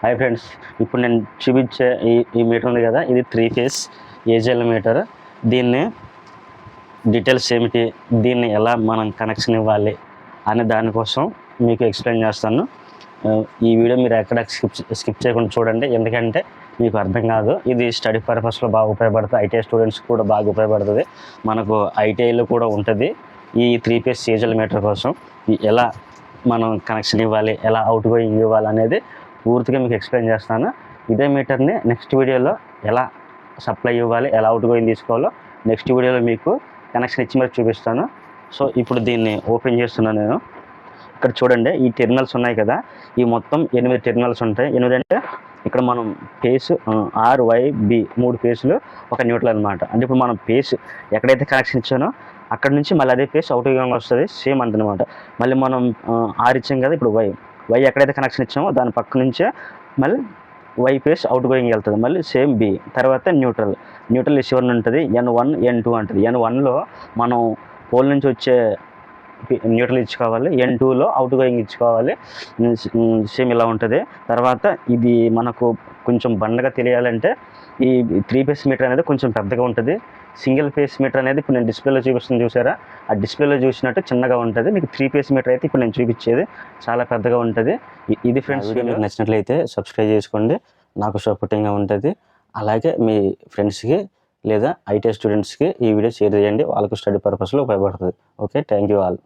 Hi friends ఇప్పుడు నేను చూపించే ఈ ఈ మీటర్ ఉంది కదా ఇది త్రీ ఫేస్ ఏజెల్ మీటర్. దీన్ని డీటెయిల్స్ ఏమిటి దీన్ని ఎలా మనం కనెక్షన్ ఇవ్వాలి అనే దానికోసం మీకు ఎక్స్ప్లెయిన్ చేస్తాను. ఈ వీడియో మీరు ఎక్కడ స్కిప్ స్కిప్ చేయకుండా చూడండి ఎందుకంటే మీకు అర్థం కాదు. ఇది స్టడీ పర్పస్లో బాగా ఉపయోగపడుతుంది. ఐటీఐ స్టూడెంట్స్ కూడా బాగా ఉపయోగపడుతుంది. మనకు ఐటీఐలో కూడా ఉంటుంది ఈ త్రీ ఫేస్ సీజల్ మీటర్ కోసం. ఎలా మనం కనెక్షన్ ఇవ్వాలి ఎలా అవుట్ గోయింగ్ ఇవ్వాలి అనేది పూర్తిగా మీకు ఎక్స్ప్లెయిన్ చేస్తాను. ఇదే మీటర్ని నెక్స్ట్ వీడియోలో ఎలా సప్లై ఇవ్వాలి ఎలా అవుట్ గోయింగ్ తీసుకోవాలో నెక్స్ట్ వీడియోలో మీకు కనెక్షన్ ఇచ్చి మరి చూపిస్తాను. సో ఇప్పుడు దీన్ని ఓపెన్ చేస్తున్నాను నేను. ఇక్కడ చూడండి ఈ టెర్మినల్స్ ఉన్నాయి కదా. ఈ మొత్తం ఎనిమిది టెర్మినల్స్ ఉంటాయి. ఎనిమిది అంటే ఇక్కడ మనం పేస్ ఆర్ వై బి మూడు పేసులు ఒక న్యూట్రల్ అనమాట అంటే ఇప్పుడు మనం పేస్ ఎక్కడైతే కనెక్షన్ ఇచ్చానో అక్కడ నుంచి మళ్ళీ అదే పేస్ అవుట్ వస్తుంది సేమ్ అంతనమాట మళ్ళీ మనం ఆర్ ఇచ్చాం కదా ఇప్పుడు వై. వై ఎక్కడైతే కనెక్షన్ ఇచ్చామో దాని పక్క నుంచే మళ్ళీ వై పేస్ అవుట్ గోయింగ్ వెళ్తుంది. మళ్ళీ సేమ్ బి తర్వాత న్యూట్రల్ న్యూట్రల్ చివరిని ఉంటుంది. ఎన్ వన్ ఎన్ టూ అంటుంది. ఎన్ వన్లో మనం పోల్ నుంచి వచ్చే న్యూట్రల్ ఇచ్చుకోవాలి ఎన్ టూలో అవుట్ గోయింగ్ ఇచ్చుకోవాలి. సేమ్ ఇలా ఉంటుంది. తర్వాత ఇది మనకు కొంచెం బండగా తెలియాలంటే ఈ త్రీ ఫేస్ మీటర్ అనేది కొంచెం పెద్దగా ఉంటుంది. సింగిల్ ఫేస్ మీటర్ అనేది ఇప్పుడు నేను డిస్ప్లేలో చూపిస్తుంది చూసారా? ఆ డిస్ప్లేలో చూసినట్టు చిన్నగా ఉంటుంది. మీకు త్రీ ఫేస్ మీటర్ అయితే ఇప్పుడు నేను చూపించేది చాలా పెద్దగా ఉంటుంది. ఇది ఫ్రెండ్స్ మీకు నచ్చినట్లయితే సబ్స్క్రైబ్ చేసుకోండి. నాకు సపోర్టింగ్గా ఉంటుంది. అలాగే మీ ఫ్రెండ్స్కి లేదా ఐటీ స్టూడెంట్స్కి ఈ వీడియో షేర్ చేయండి. వాళ్ళకు స్టడీ పర్పస్లో ఉపయోగపడుతుంది. Okay thank you all